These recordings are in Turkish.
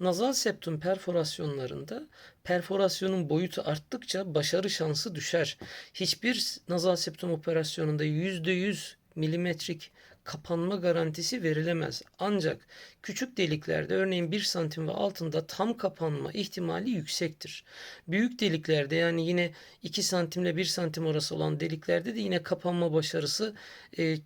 Nazal septum perforasyonlarında perforasyonun boyutu arttıkça başarı şansı düşer. Hiçbir nazal septum operasyonunda %100 milimetrik kapanma garantisi verilemez. Ancak küçük deliklerde örneğin 1 santim ve altında tam kapanma ihtimali yüksektir. Büyük deliklerde yani yine 2 santimle 1 santim arası olan deliklerde de yine kapanma başarısı e, e,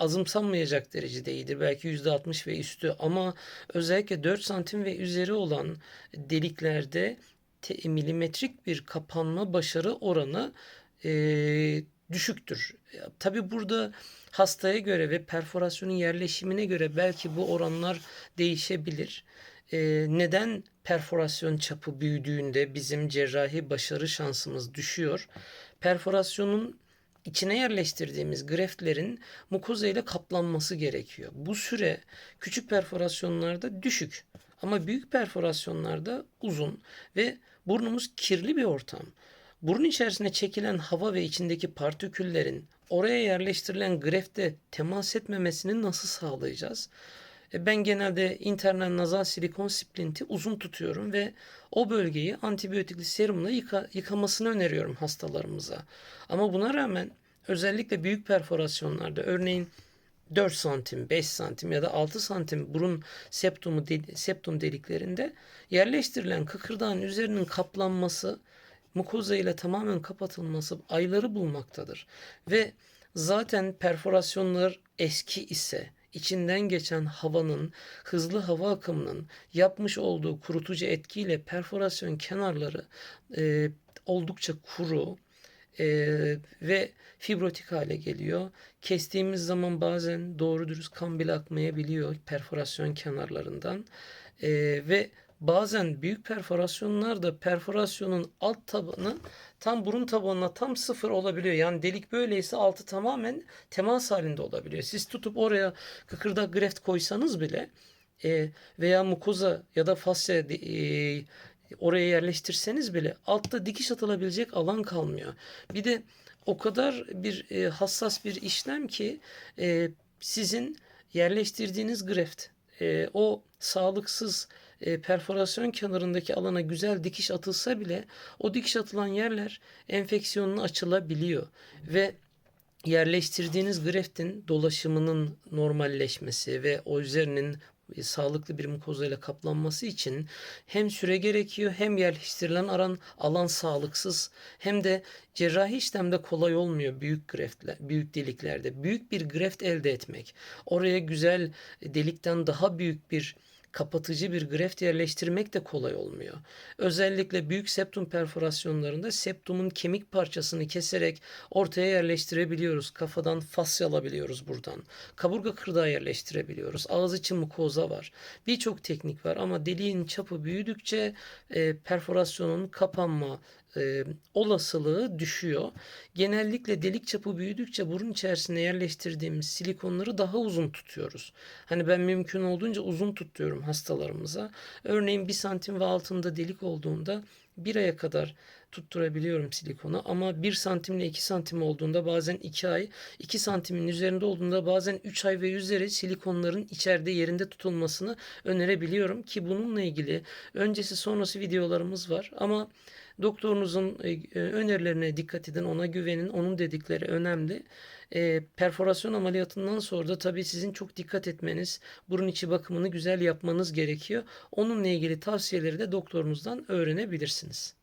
azımsanmayacak derecede iyidir. Belki %60 ve üstü ama özellikle 4 santim ve üzeri olan deliklerde te- milimetrik bir kapanma başarı oranı e, düşüktür. Tabi burada hastaya göre ve perforasyonun yerleşimine göre belki bu oranlar değişebilir. E, neden perforasyon çapı büyüdüğünde bizim cerrahi başarı şansımız düşüyor? Perforasyonun içine yerleştirdiğimiz greftlerin mukoza ile kaplanması gerekiyor. Bu süre küçük perforasyonlarda düşük ama büyük perforasyonlarda uzun ve burnumuz kirli bir ortam. Burun içerisine çekilen hava ve içindeki partiküllerin oraya yerleştirilen grefte temas etmemesini nasıl sağlayacağız? E, Ben genelde internal nazal silikon splinti uzun tutuyorum ve o bölgeyi antibiyotikli serumla yıka, yıkamasını öneriyorum hastalarımıza. Ama buna rağmen özellikle büyük perforasyonlarda örneğin 4 santim, 5 santim ya da 6 santim burun septumu septum deliklerinde yerleştirilen kıkırdağın üzerinin kaplanması mukoza ile tamamen kapatılması ayları bulmaktadır. Ve zaten perforasyonlar eski ise içinden geçen havanın, hızlı hava akımının yapmış olduğu kurutucu etkiyle perforasyon kenarları e, oldukça kuru e, ve fibrotik hale geliyor. Kestiğimiz zaman bazen doğru dürüst kan bile akmayabiliyor perforasyon kenarlarından E, ve bazen büyük perforasyonlarda perforasyonun alt tabanı tam burun tabanına tam sıfır olabiliyor. Yani delik böyleyse altı tamamen temas halinde olabiliyor. Siz tutup oraya kıkırdak greft koysanız bile e, veya mukoza ya da fasya e, oraya yerleştirseniz bile altta dikiş atılabilecek alan kalmıyor. Bir de o kadar bir e, hassas bir işlem ki e, sizin yerleştirdiğiniz greft e, o sağlıksız e, perforasyon kenarındaki alana güzel dikiş atılsa bile o dikiş atılan yerler enfeksiyonla açılabiliyor ve yerleştirdiğiniz greftin dolaşımının normalleşmesi ve o üzerinin e, sağlıklı bir mukoza ile kaplanması için hem süre gerekiyor hem yerleştirilen aran alan sağlıksız hem de cerrahi işlemde kolay olmuyor büyük greftle büyük deliklerde. Büyük bir greft elde etmek, oraya güzel delikten daha büyük bir kapatıcı bir greft yerleştirmek de kolay olmuyor. Özellikle büyük septum perforasyonlarında septumun kemik parçasını keserek ortaya yerleştirebiliyoruz. Kafadan fasya alabiliyoruz buradan. Kaburga kırdağı yerleştirebiliyoruz. Ağız içi mukoza var. Birçok teknik var ama deliğin çapı büyüdükçe e, perforasyonun kapanma e, olasılığı düşüyor. Genellikle delik çapı büyüdükçe burun içerisine yerleştirdiğimiz silikonları daha uzun tutuyoruz. Hani ben mümkün olduğunca uzun tutuyorum hastalarımıza. Örneğin bir santim ve altında delik olduğunda bir aya kadar tutturabiliyorum silikonu ama 1 santimle 2 santim olduğunda bazen 2 ay, 2 santimin üzerinde olduğunda bazen 3 ay ve üzeri silikonların içeride yerinde tutulmasını önerebiliyorum ki bununla ilgili öncesi sonrası videolarımız var ama doktorunuzun e, e, önerilerine dikkat edin, ona güvenin, onun dedikleri önemli. E, perforasyon ameliyatından sonra da tabii sizin çok dikkat etmeniz, burun içi bakımını güzel yapmanız gerekiyor. Onunla ilgili tavsiyeleri de doktorunuzdan öğrenebilirsiniz. lessons.